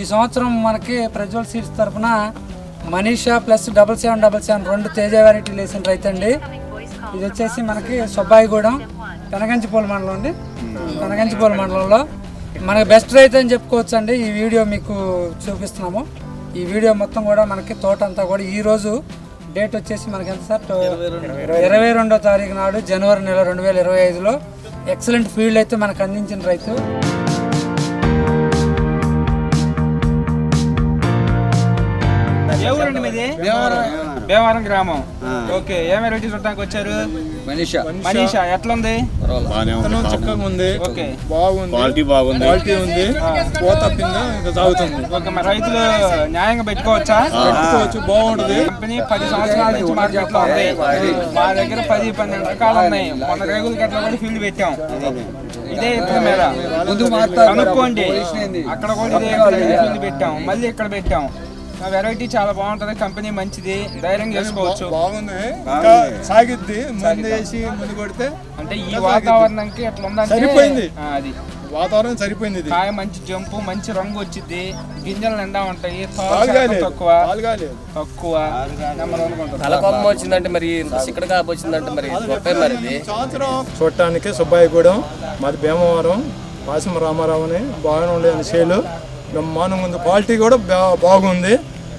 ఈ సంవత్సరం మనకి ప్రజ్వల్ సీడ్స్ తరఫున Manisha plus double seven double seven రెండు తేజ వెరైటీలు వేసిన రైతు అండి. ఇది వచ్చేసి మనకి సుబ్బాయిగూడెం కనగంచిపూల మండలం అండి. కనగంచిపూల మండలంలో మనకి బెస్ట్ రైతు అని చెప్పుకోవచ్చు అండి ఈ వీడియో మీకు చూపిస్తున్నాము. ఈ వీడియో మొత్తం కూడా మనకి తోట అంతా కూడా ఈ రోజు డేట్ వచ్చేసి మనకి ఎంత సార్? ఇరవై రెండో తారీఖు నాడు జనవరి నెల రెండు వేల ఇరవై ఐదులో. ఎక్సలెంట్ ఫీల్డ్ అయితే మనకు అందించిన రైతు. భీమవరం గ్రామం. ఓకే ఏ వెరైటీ చూడటానికి వచ్చారు? మనీషా. మనీషా ఎట్లుంది? చక్కగా ఉంది. ఓకే. బాగుంది. క్వాలిటీ బాగుంది. క్వాలిటీ ఉంది. పూత పింద ఇంకా సాగుతుంది ఓకే మరి రైతులు న్యాయంగా పెట్టుకోవచ్చా? పెట్టుకోవచ్చు బాగుంటది. కంపెనీ పది సంవత్సరాల నుంచి మార్కెట్లో ఉంది మా దగ్గర పది పన్నెండు రకాలు ఉన్నాయి. మన రేగుల గట్ల కూడా ఫీల్డ్ పెట్టాం. ఇదే ఎత్తుల మీద. కనుక్కోండి. అక్కడ కూడా ఇదే ఫీల్డ్ పెట్టాం. మళ్ళీ ఇక్కడ పెట్టాం. వెరైటీ చాలా బాగుంటది. కంపెనీ మంచిది. ధైర్యం చేసుకోవచ్చు. బాగుంది. ఇంకా సాగిద్ది. ముందు వేసి ముందు కొడితే అంటే ఈ వాతావరణంకి ఎట్లా ఉందంటే సరిపోయింది. ఆ, అది. వాతావరణం సరిపోయింది ఇది. కాయ మంచి జంపు మంచి రంగు వచ్చింది గింజలు నిండా ఉంటాయి. తక్కువ. తక్కువ. తలకొమ్మ వచ్చిందంటే మరి కాపు వచ్చిందంటే మరి గొప్పే మరి చూడటానికి సుబ్బాయిగూడెం మాది భీమవరం పాసిమ రామారావుని బాగానే ఉండేది చేలు బ్రహ్మాండంగా ఉంది. క్వాలిటీ కూడా బా- బాగుంది.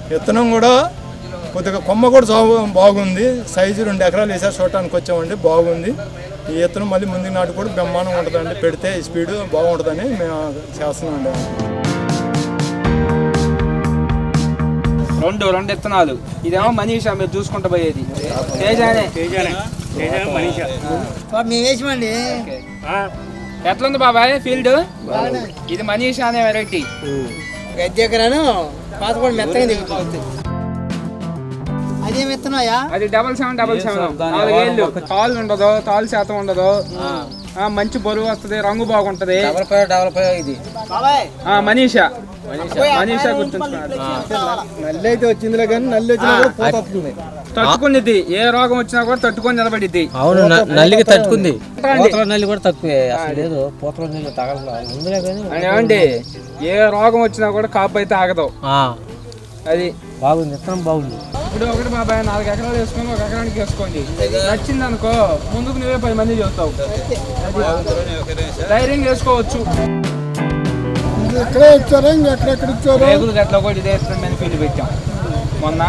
విత్తనం కూడా కొద్దిగా కొమ్మ కూడా బాగుంది. సైజు రెండు ఎకరాలు వేసారు. చూడటానికి వచ్చామండి. బాగుంది. ఈ విత్తనం మళ్ళీ ముందుకు నాటు కూడా బ్రహ్మాండంగా ఉంటుందండి. పెడితే స్పీడ్ బాగుంటుందని మేము చేస్తున్నామండి. రెండు రెండు విత్తనాలు. ఇదేమో మనీషా మీరు చూసుకుంటూ పోయేది. తేజానే. మేము వేసామండి ఎట్లుంది బాబాయ్? ఫీల్డ్? ఇది మనీషా అనే వెరైటీ గద్దె ఎకరాను పాతపడి మెత్తగా దిగుతుంది అదేం విత్తనాయా అది డబల్ సెవెన్ డబల్ సెవెన్ నాలుగేళ్ళు తాళ్ళు ఉండదు తాళ్ళు శాతం ఉండదు. ఆ, మంచి బరువు వస్తుంది రంగు బాగుంటది. డబల్ ఫైవ్ డబల్ ఫైవ్ ఇది. ఆ, మనీషా. మనీషా. గుర్తుంచుకున్నాడు నల్లి అయితే వచ్చిందిలే కానీ నల్లి వచ్చినా కూడా పూత వస్తుంది తట్టుకునిద్ది ఏ రోగం వచ్చినా కూడా తట్టుకొని నిలబడిద్ది. అవును న- నల్లికి తట్టుకుంది. పూతల నల్లి కూడా తక్కువే. అసలు లేదు పూతల నల్లి తగలదు. ఉందిలే కానీ అని ఏమండి ఏ రోగం వచ్చినా కూడా కాపు అయితే ఆగదు. ఆ, అది. బాగుంది విత్తనం బాగుంది. ఇప్పుడు ఒకటి బాబాయ్ నాలుగు ఎకరాలు వేసుకొని ఒక ఎకరానికి వేసుకోండి. నచ్చింది అనుకో ముందుకు నువ్వే పది మంది చూస్తావు. ధైర్యం చేసుకోవచ్చు ఇక్కడే ఇచ్చారా ఇంకా ఎక్కడెక్కడ ఇచ్చారు. రేగులు గట్ల ఇదే మీద ఫీల్డ్ పెట్టాం. మొన్న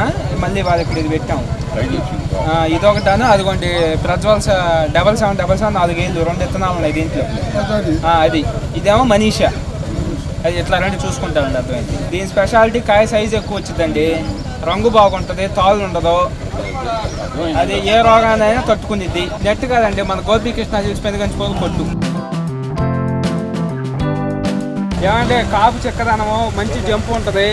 మళ్ళీ వాళ్ళ ఇక్కడ ఇది పెట్టాం. ఇదొకటాను అదిగోండి Prajwal double seven double seven నాలుగు ఏళ్ళు రెండు విత్తనాలు ఉన్నాయి దీంట్లో. అది. ఇదేమో మనీషా. అది ఇట్లా రెండు చూసుకుంటామండి అర్థమైంది. దీని స్పెషాలిటీ కాయ సైజ్ ఎక్కువ వచ్చిందండి రంగు బాగుంటుంది తాళ్ళు ఉండదు. అది ఏ రోగానైనా తట్టుకునిద్ది నెట్ కాదండి మన గోపీకృష్ణ చూసి కంచిపోదు కొట్టు. ఏమంటే కాపు చెక్కదనము మంచి జంపు ఉంటుంది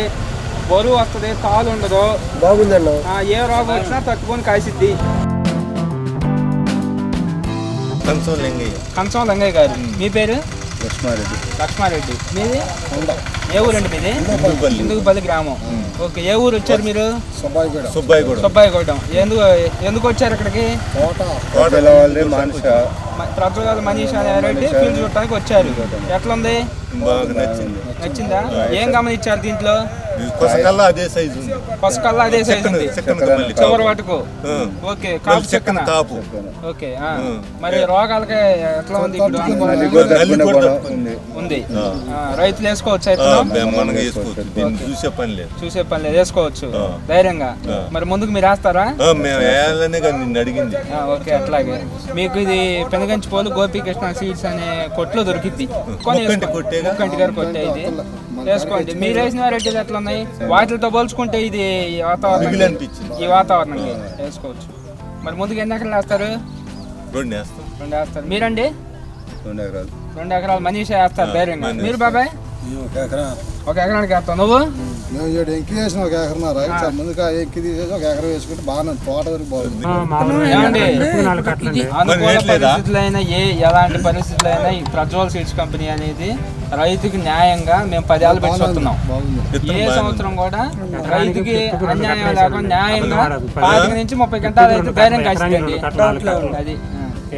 బరువు వస్తుంది తాళ్ళు ఉండదు. బాగుందన్న. ఆ, ఏ రోగం వచ్చినా తట్టుకొని కాసిద్ది కంచం లింగయ్య. కంచం లంగయ్య గారు. మీ పేరు? లక్ష్మారెడ్డి. లక్ష్మారెడ్డి. మీది? ఏ ఊరండి మీది. హిందూపల్లి. గ్రామం. ఓకే ఏ ఊరు వచ్చారు మీరు? సుబ్బాయి కూడా సుబ్బాయిగూడెం. ఎందుకు ఎందుకు వచ్చారు ఇక్కడికి? ప్రజల మనీష్ అనే వెరైటీ ఫీల్డ్ చూడటానికి వచ్చారు. ఎట్లుంది? బాగా నచ్చింది. నచ్చిందా? ఏం గమనించారు దీంట్లో? అదే సైజు ఉంది. పసుకల్లా అదే సైజ్ ఉంది. సెకండ్ మళ్ళీ చివరి వాటుకు. ఆ. ఓకే కాపు సెకండ్ చెక్కన? కాపు. ఓకే ఆ. మరి రోగాలకి ఎట్లా ఉంది? ఇప్పుడు ఉంది. రైతులు వేసుకోవచ్చు చూసే పని లేదు. చూసే పని లేదు. వేసుకోవచ్చు. ధైర్యంగా. మరి ముందుకు మీరు వేస్తారా? ఆ, మేము వేయాలనే కానీ నిన్ను అడిగింది. ఆ, ఓకే అట్లాగే. మీకు ఇది పెనగంచి పోలు గోపీకృష్ణ సీడ్స్ అనే కొట్లో వేసుకో- కొట్టేగా? కొట్టే ఇది. వేసుకోండి. మీరు వేసిన వెరైటీలు ఎట్లా ఉన్నాయి వాటితో పోల్చుకుంటే ఇది వాతావరణం. ఈ వాతావరణం వేసుకోవచ్చు. మరి ముందుకు ఎన్ని ఎకరాలు వేస్తారు? రెండు వేస్తాం. రెండు వేస్తారు. మీరండి? రెండు ఎకరాలు. రెండు ఎకరాలు. మనీషా వేస్తారు. ధైర్యంగా. మీరు బాబాయ్? ఒక ఎకరా. ఒక ఎకరానికి వేస్తావు నువ్వు? మేము ఏడు ఎంకి వేసిన ఒక ఎకరన్నర ముందుగా ఎంకి తీసేసి ఒక ఎకరం వేసుకుంటే బాగానే తోట వరకు బాగుంది. ఏమండి? అనుకూల? పరిస్థితులైనా ఏ ఎలాంటి పరిస్థితులైనా ఈ ప్రజ్వల్ సీడ్స్ కంపెనీ అనేది రైతుకి న్యాయంగా మేము పదేళ్ళు పెట్టి వస్తున్నాం ఏ సంవత్సరం కూడా రైతుకి అన్యాయం లేకుండా న్యాయంగా పాతిక నుంచి ముప్పై గంటలు అయితే ధైర్యం కాసిందండి అది.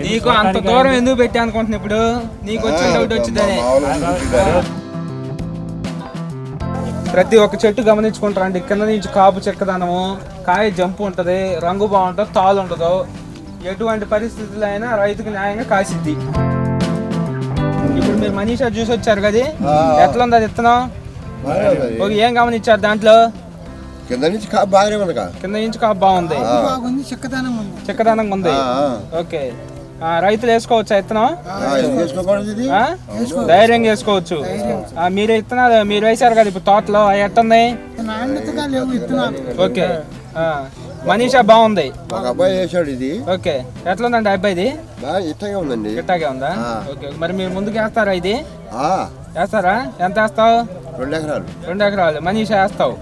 నీకు అంత దూరం ఎందుకు పెట్టి అనుకుంటున్నా ఇప్పుడు? నీకు వచ్చిన డౌట్ వచ్చిందని. ప్రతి ఒక్క చెట్టు గమనించుకుంటారండి. కింద నుంచి కాపు చెక్కదనము కాయ జంపు ఉంటుంది రంగు బాగుంటుంది తాలు ఉండదు ఎటువంటి పరిస్థితుల్లో అయినా రైతుకు న్యాయంగా కాసిద్ది. ఇప్పుడు మీరు మనీషా చూసి వచ్చారు కదా? ఎట్లా ఉంది అది విత్తనం ఒక ఏం గమనించారు దాంట్లో? కింద నుంచి కా- బాగానే ఉంది కింద నుంచి కాపు బాగుంది. బాగుంది చిక్కదనం ఉంది. చెక్కదనంగా ఉంది. ఓకే. రైతులు వేసుకోవచ్చా విత్తనం? ధైర్యంగా వేసుకోవచ్చు ఆ, మీరు విత్తనాలు మీరు వేశారు కదా ఇప్పుడు తోటలో ఎట్టుంది ఓకే. మనీషా బాగుంది. ఒక అబ్బాయి వేసాడు ఇది. ఓకే. ఎట్లా ఉందండి అబ్బాయిది? ఇట్టగా ఉందండి. గిట్టాగే ఉందా. ఓకే. మరి మీరు ముందుకు వేస్తారా ఇది? వేస్తారా? ఎంత వేస్తావు? రెండు ఎకరాలు. రెండు ఎకరాలు. మనీషా వేస్తావు.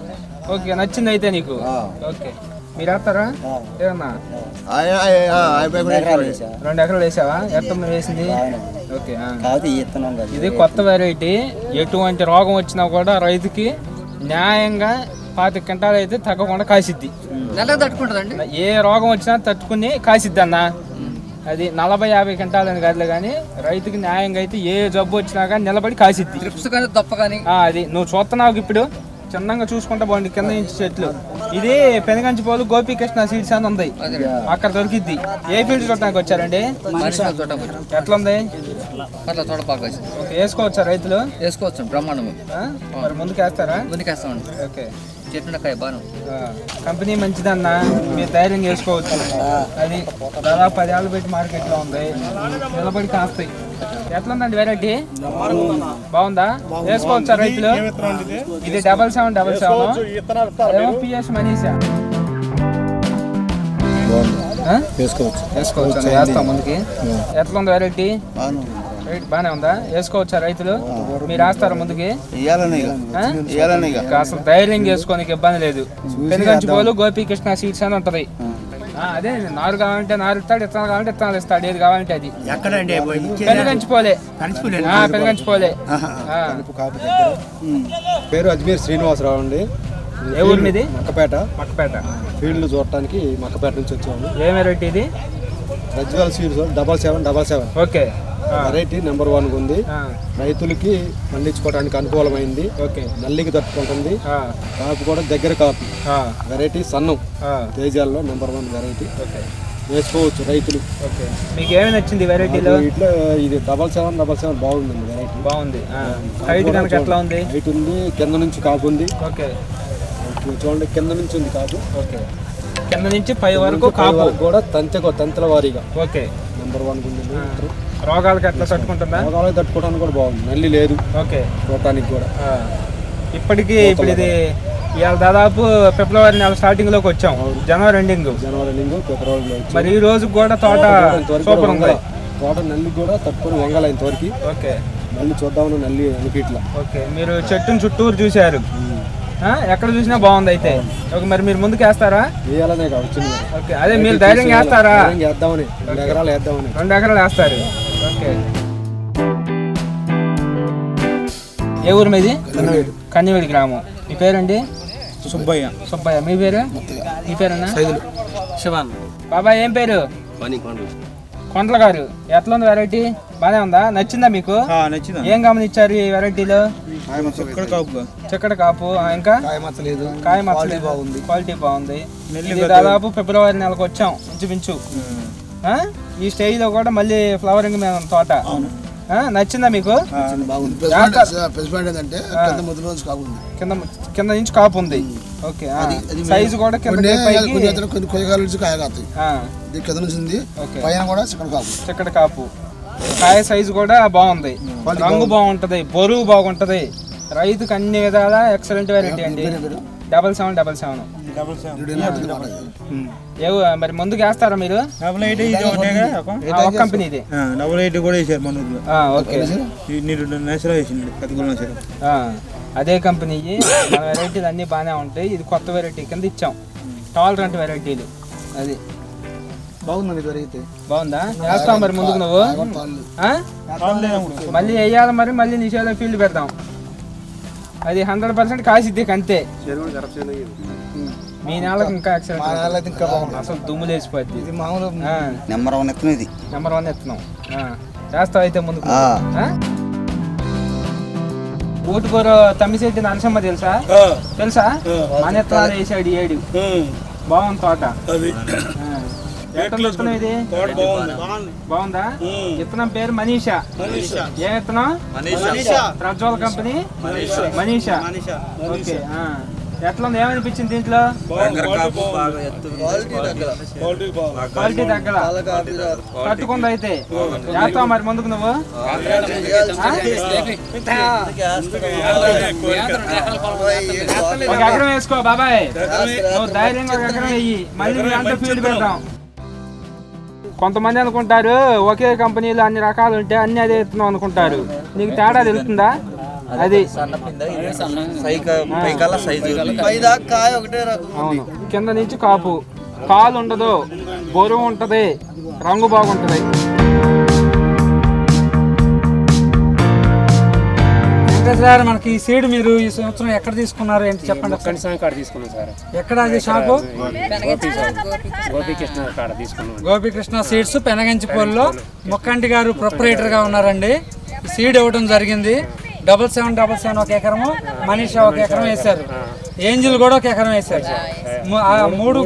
ఓకే. నచ్చింది అయితే నీకు. ఓకే. మీరు వేస్తారా ఏమన్నా. రెండు ఎకరాలు వేసావా? ఎంత వేసింది? ఓకే ఇది కొత్త వెరైటీ ఎటువంటి రోగం వచ్చినా కూడా రైతుకి న్యాయంగా పాతి క్వింటాలు అయితే తగ్గకుండా కాసిద్ది. ఏ రోగం వచ్చినా తట్టుకుని కాసిద్ది అన్న అది నలభై యాభై క్వింటాలు అని కాదులే కానీ రైతుకి న్యాయంగా అయితే ఏ జబ్బు వచ్చినా కానీ నిలబడి కాసిద్ది. అది నువ్వు చూస్తున్నావు ఇప్పుడు. చిన్నంగా చూసుకుంటా బాగుంది. కింద నుంచి చెట్లు. ఇది పెనగంచిపోలు గోపీకృష్ణ సీడ్స్ అని ఉంది. అక్కడ దొరికిద్ది. ఏ ఫీల్డ్ చూడటానికి వచ్చారండి? ఎట్లా ఉంది అట్లా వేసుకోవచ్చా రైతులు? వేసుకోవచ్చు బ్రహ్మాండం మరి ముందుకు వేస్తారా ముందుకేస్తామండి ఓకే కంపెనీ మంచిదన్న మీరు ధైర్యం చేసుకోవచ్చు అది దాదాపు పది ఏళ్ళు పెట్టి మార్కెట్లో ఉంది. నిలబడి కాస్తాయి. ఎట్లా ఉందండి వెరైటీ బాగుందా? వేసుకోవచ్చా రైతులు. ఇది double seven double seven PS Manisha? వేసుకోవచ్చు. వేస్తాం ముందుకి. ఎట్లా ఉంది. వెరైటీ రైట్ బాగానే ఉందా? వేసుకోవచ్చా రైతులు. మీరు వేస్తారా ముందుకి. అసలు ధైర్యం చేసుకోనికి ఇబ్బంది లేదు. పెనుగంచి పోలు గోపీకృష్ణ సీట్స్ అని ఉంటది. అదే నారు కావాలంటే నారు ఇస్తాడు ఇత్తనాలు కావాలంటే ఇత్తనాలు ఇస్తాడు ఏది కావాలంటే అది. ఎక్కడండి పెనుగంచి పోలే ఆ, పెనుగంచి పోలే ఆ. పేరు అజ్మీర్ శ్రీనివాసరావు అండి. ఏ ఊరు మీది? మక్కపేట. మక్కపేట. ఫీల్డ్ చూడటానికి మక్కపేట నుంచి వచ్చాము. ఏ వెరైటీ ఇది? Prajwal seeds double seven double seven okay. Variety number one ఉంది. రైతులకి పండించుకోవడానికి అనుకూలమైంది. ఓకే. నల్లికి తట్టుకుంటుంది. కాపు కూడా దగ్గర కాపు. వెరైటీ సన్నం. తేజాల్లో నెంబర్ వన్ వెరైటీ ఓకే. వేసుకోవచ్చు రైతులు. ఓకే. మీకు ఏమి నచ్చింది వెరైటీలో ఇట్లా ఇది డబల్ సెవెన్ డబల్ సెవెన్ బాగుందండి వెరైటీ బాగుంది. హైట్ కనుక ఎట్లా ఉంది? హైట్ ఉంది కింద నుంచి కాపు ఉంది. ఓకే. చూడండి కింద నుంచి ఉంది కాపు. ఓకే. కింద నుంచి పై వరకు కాపు. కూడా తంతె తంతెల వారీగా. ఓకే. నెంబర్ వన్ ఉంది రోగాలకి ఎట్లా తట్టుకుంటుందా? రోగాలు తట్టుకోవడానికి కూడా బాగుంది. నల్లి లేదు. ఓకే. చూడటానికి కూడా. ఇప్పటికీ ఇప్పుడు ఇది ఇవాళ దాదాపు ఫిబ్రవరి నెల స్టార్టింగ్లోకి వచ్చాం. జనవరి ఎండింగ్ జనవరి ఫిబ్రవరిలో వచ్చి మరి ఈ రోజు కూడా తోట సూపర్ ఉంది. తోట నల్లి కూడా తట్టుకొని వంగల ఇంతవరకు. ఓకే. మళ్ళీ చూద్దామని నల్లి అనిపిట్లా ఓకే. మీరు చెట్టుని చుట్టూరు చూశారు. ఎక్కడ చూసినా బాగుంది అయితే. ఓకే మరి మీరు ముందుకు వేస్తారా వేయాలనే వచ్చింది. ఓకే అదే మీరు ధైర్యంగా వేస్తారా? వేద్దామని రెండు ఎకరాలు వేద్దామని. రెండు ఎకరాలు వేస్తారు. ఓకే. ఏ ఊరు మీది? కన్నివేడి గ్రామం. మీ పేరండి? సుబ్బయ్య. సుబ్బయ్య. మీ పేరు? మీ పేరేనా శివాన్. బాబాయ్ ఏం పేరు? పని కొండలు గారు. ఎట్లా ఉంది వెరైటీ బానే ఉందా? నచ్చిందా మీకు? నచ్చింది. ఏం గమనించారు ఈ వెరైటీలో ఇక్కడ కాపు. చిక్కటి కాపు. ఆ, ఇంకా? కాయ మచ్చలేదు కాయ మచ్చలేదు బాగుంది. క్వాలిటీ బాగుంది. దాదాపు ఫిబ్రవరి నెలకు వచ్చాం ఇంచుమించు. ఆ? ఈ స్టేజ్లో కూడా మళ్ళీ ఫ్లవరింగ్ మీద తోట. ఆ, నచ్చిందా మీకు? కింద నుంచి కాపు ఉంది. ఓకే సైజు కూడా కింద పైకి కొన్ని కొయ్యగాల నుంచి కాయ కాస్తాయి ఆ, ఇది కింద నుంచి ఉంది. ఓకే. పైన కూడా చిక్కడ కాపు. చిక్కటి కాపు. కాయ సైజు కూడా బాగుంది. రంగు బాగుంటది బరువు బాగుంటది. రైతుకు అన్ని విధాలా ఎక్సలెంట్ వెరైటీ అండి. డబల్ సెవెన్ డబల్ సెవెన్ ఏ ఊ- మరి ముందుకు వేస్తారా మీరు? డబుల్ ఎయిట్ ఇది ఒకటేగా ఆ, ఒక కంపెనీ ఇది. డబుల్ ఎయిట్ కూడా వేసారు మన ఊర్లో. ఓకే. వేసిండు ఆ, అదే కంపెనీ మన వెరైటీలు అన్నీ బాగానే ఉంటాయి. ఇది కొత్త వెరైటీ కింద ఇచ్చాం. టాలరెంట్ వెరైటీలు. అది. బాగుందండి పెరిగితే బాగుందా? వేస్తాం మరి ముందుకు నువ్వు? ఆ? మళ్ళీ వేయాలి మరి మళ్ళీ నీ చేలో ఫీల్డ్ పెడదాం. అది హండ్రెడ్ పర్సెంట్ కాసిద్ది అంతే మీ నెలకు ఇంకా excellent. ఇంకా బాగుంది అసలు దుమ్ము లేచిపోద్ది. ఇది మామూలు ఆ, నెంబర్ వన్ ఎత్తున ఇది. నెంబర్ వన్ ఎత్తున్నాం ఆ, చేస్తావు అయితే ముందుకు? ఊటుకూరు తమ్మిశెట్టి నరసమ్మ తెలుసా? తెలుసా? మన ఎత్తాలు వేసాడు ఈ ఏడు. బాగుంది తోట. ఇది? బాగుందా. విత్తనం పేరు మనీషా. ఏ విత్తనం ప్రజ్వల్ కంపెనీ? మనీషా. ఓకే ఆ. ఎట్లా ఉంది ఏమనిపించింది దీంట్లో? క్వాలిటీ తగ్గల. కట్టుకుంది అయితే? చేస్తావు మరి ముందుకు నువ్వు? ఒక ఎకరం వేసుకో బాబాయ్. నువ్వు ధైర్యంగా ఒక ఎకరం వెయ్యి మళ్ళీ అంతా ఫీల్డ్ పెడతాం. కొంతమంది అనుకుంటారు ఒకే కంపెనీలో అన్ని రకాలు ఉంటే అన్ని అదే ఇస్తున్నాం అనుకుంటారు. నీకు తేడా తెలుస్తుందా? అది అవును. కింద నుంచి కాపు. కాలు ఉండదు బరువు ఉంటది రంగు బాగుంటది. గారు మనకి ఈ సీడ్ మీరు ఈ సంవత్సరం ఎక్కడ తీసుకున్నారు? ఏంటి చెప్పండి ఒకసారి. కనీసం కాడ తీసుకున్నాం సార్. ఎక్కడ అది షాపు? గోపీకృష్ణ కాడ తీసుకున్నాం. గోపికృష్ణ సీడ్స్ పెనగంచిపూల్లో ముక్కంటి గారు ప్రొపరేటర్గా ఉన్నారండి సీడ్ ఇవ్వడం జరిగింది. డబల్ సెవెన్ డబల్ సెవెన్ ఒక ఎకరము మనీషా ఒక ఎకరం వేశారు. ఏంజిల్ కూడా ఒక ఎకరం వేశారు. మూడు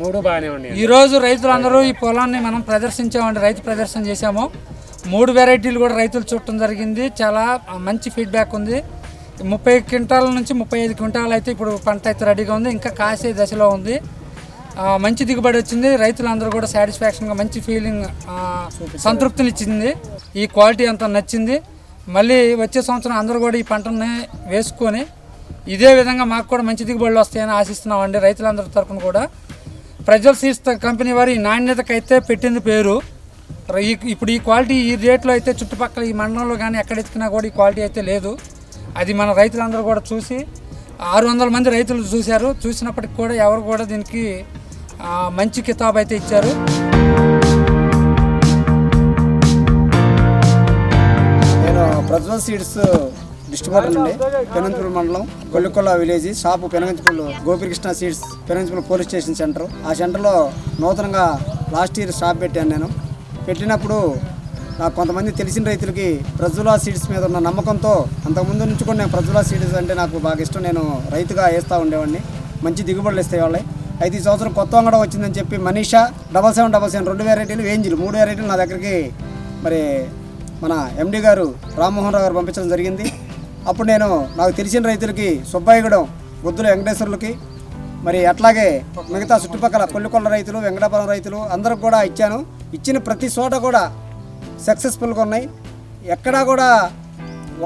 మూడు బాగానే ఉన్నాయి. ఈ రోజు రైతులందరూ ఈ పొలాన్ని మనం ప్రదర్శించామండి రైతు ప్రదర్శన చేశాము. మూడు వెరైటీలు కూడా రైతులు చూడటం జరిగింది. చాలా మంచి ఫీడ్బ్యాక్ ఉంది. ముప్పై క్వింటాల నుంచి ముప్పై ఐదు క్వింటాలు అయితే ఇప్పుడు పంట అయితే రెడీగా ఉంది. ఇంకా కాసే దశలో ఉంది. మంచి దిగుబడి వచ్చింది. రైతులందరూ కూడా సాటిస్ఫాక్షన్గా మంచి ఫీలింగ్ సంతృప్తినిచ్చింది. ఈ క్వాలిటీ అంతా నచ్చింది. మళ్ళీ వచ్చే సంవత్సరం అందరూ కూడా ఈ పంటని వేసుకొని ఇదే విధంగా మాకు కూడా మంచి దిగుబడులు వస్తాయని ఆశిస్తున్నామండి రైతులందరి తరఫున కూడా. ప్రజల్ సీడ్స్ కంపెనీ వారి నాణ్యతకైతే పెట్టింది పేరు. ఈ ఇప్పుడు ఈ క్వాలిటీ ఈ రేట్లో అయితే చుట్టుపక్కల ఈ మండలంలో కానీ ఎక్కడ ఎత్తుకున్నా కూడా ఈ క్వాలిటీ అయితే లేదు. అది మన రైతులందరూ కూడా చూసి ఆరు వందల మంది రైతులు చూశారు. చూసినప్పటికి కూడా ఎవరు కూడా దీనికి మంచి కితాబ్ అయితే ఇచ్చారు. ప్రజ్వల్ సీడ్స్ డిస్ట్రిబ్యూటర్ నుండి పెనంచుపల్లి మండలం Kollikolla village shop Penanchupalli Gopikrishna seeds Penanchupalli police station centre. ఆ సెంటర్లో నూతనంగా లాస్ట్ ఇయర్ షాప్ పెట్టాను నేను. పెట్టినప్పుడు నాకు కొంతమంది తెలిసిన రైతులకి ప్రజ్వల సీడ్స్ మీద ఉన్న నమ్మకంతో అంతకుముందు నుంచి కూడా నేను ప్రజ్వల సీడ్స్ అంటే నాకు బాగా ఇష్టం. నేను రైతుగా వేస్తూ ఉండేవాడిని. మంచి దిగుబడులు ఇస్తాయి వాళ్ళే. అయితే ఈ సంవత్సరం కొత్త అంగడ వచ్చిందని చెప్పి Manisha double seven double seven రెండు వెరైటీలు వేంజిలు మూడు వెరైటీలు నా దగ్గరికి మరి మన ఎండి గారు రామ్మోహన్ రావు గారు పంపించడం జరిగింది. అప్పుడు నేను నాకు తెలిసిన రైతులకి సుబ్బాయిగూడెం గుద్దుల వెంకటేశ్వర్లకి మరి అట్లాగే మిగతా చుట్టుపక్కల కొల్లికొండ రైతులు వెంకటాపురం రైతులు అందరికి కూడా ఇచ్చాను. ఇచ్చిన ప్రతి చోట కూడా సక్సెస్ఫుల్గా ఉన్నాయి. ఎక్కడా కూడా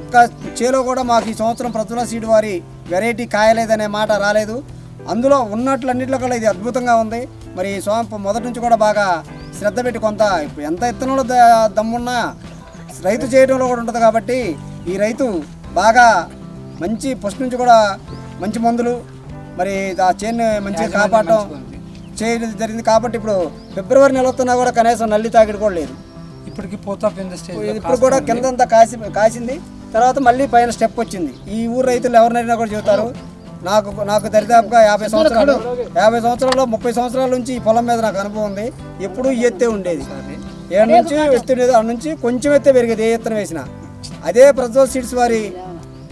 ఒక్క చేలో కూడా మాకు ఈ సంవత్సరం ప్రతుల సీడ్ వారి వెరైటీ కాయలేదనే మాట రాలేదు. అందులో ఉన్నట్లన్నింటిలో కూడా ఇది అద్భుతంగా ఉంది. మరి స్వామి మొదటి నుంచి కూడా బాగా శ్రద్ధ పెట్టి కొంత ఎంత ఇత్తనంలో దమ్మున్నా రైతు చేయడంలో కూడా ఉంటుంది కాబట్టి ఈ రైతు బాగా మంచి ఫస్ట్ నుంచి కూడా మంచి మందులు మరి ఆ చేను మంచిగా కాపాడటం చేయడం జరిగింది కాబట్టి ఇప్పుడు ఫిబ్రవరి నెల వస్తున్నా కూడా కనీసం నల్లి తాకిడి కూడా లేదు. ఇప్పటికి పోతా ఇప్పుడు కూడా కిందంతా కాసి కాసింది. తర్వాత మళ్ళీ పైన స్టెప్ వచ్చింది. ఈ ఊరు రైతులు ఎవరినైనా కూడా చెబుతారు నాకు నాకు దరిదాపుగా యాభై సంవత్సరాలు యాభై సంవత్సరాల్లో ముప్పై సంవత్సరాల నుంచి ఈ పొలం మీద నాకు అనుభవం ఉంది. ఎప్పుడూ ఎత్తే ఉండేది. ఏడు నుంచి ఎత్తుండేది ఆ నుంచి కొంచెం ఎత్తే పెరిగేది ఏ ఎత్తున వేసిన. అదే ప్రజ్వల్ సీడ్స్ వారి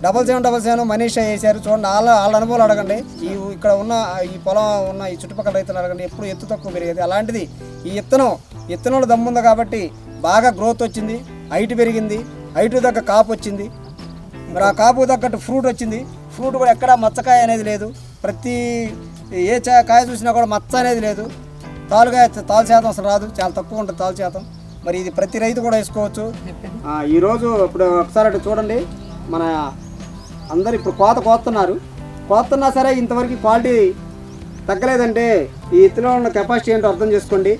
double seven double seven Manisha వేశారు. చూడండి వాళ్ళ వాళ్ళ అనుభవాలు అడగండి. ఈ ఇక్కడ ఉన్న ఈ పొలం ఉన్న ఈ చుట్టుపక్కల రైతులు అడగండి ఎప్పుడు ఎత్తు తక్కువ పెరిగేది. అలాంటిది ఈ ఇత్తనం ఇత్తనంలో దమ్ముంది కాబట్టి బాగా గ్రోత్ వచ్చింది హైట్ పెరిగింది హైట్ దగ్గర కాపు వచ్చింది. మరి ఆ కాపు తగ్గట్టు ఫ్రూట్ వచ్చింది. ఫ్రూట్ కూడా ఎక్కడా మచ్చకాయ అనేది లేదు. ప్రతి ఏ కాయ చూసినా కూడా మచ్చ అనేది లేదు. తాలుగా తాలు శాతం అసలు రాదు. చాలా తక్కువ ఉంటుంది తాలు శాతం. మరి ఇది ప్రతి రైతు కూడా వేసుకోవచ్చు. ఈరోజు ఇప్పుడు ఒకసారి అటు చూడండి. మన అందరు ఇప్పుడు కోత కోస్తున్నారు. కోస్తున్నా సరే ఇంతవరకు క్వాలిటీ తగ్గలేదంటే ఈ ఇత్తనాలు ఉన్న కెపాసిటీ ఏంటో అర్థం చేసుకోండి.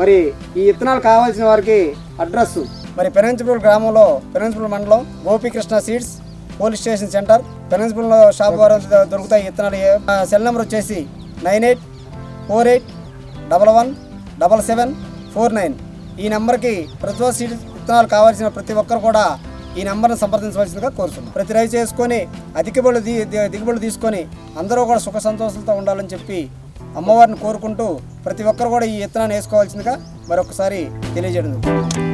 మరి ఈ ఇత్తనాలు కావాల్సిన వారికి అడ్రస్ మరి పెనంచిపూర్ గ్రామంలో పెనంచిపూర్ మండలం Gopikrishna seeds police station centre. పెనంచిపూర్లో shop వారు దొరుకుతాయి ఇత్తనాలు. సెల్ నెంబర్ వచ్చేసి nine eight four eight double one double seven four nine ఈ నెంబర్కి ప్రతి సీడ్ విత్తనాలు కావాల్సిన ప్రతి ఒక్కరు కూడా ఈ నెంబర్ను సంప్రదించవలసిందిగా కోరుతున్నాం ప్రతి రైతు చేసుకొని అధికబడులు దిగుబడులు తీసుకొని అందరూ కూడా సుఖ సంతోషాలతో ఉండాలని చెప్పి అమ్మవారిని కోరుకుంటూ ప్రతి ఒక్కరు కూడా ఈ విత్తనాన్ని వేసుకోవాల్సిందిగా మరొకసారి తెలియజేయడం జరుగుతుంది.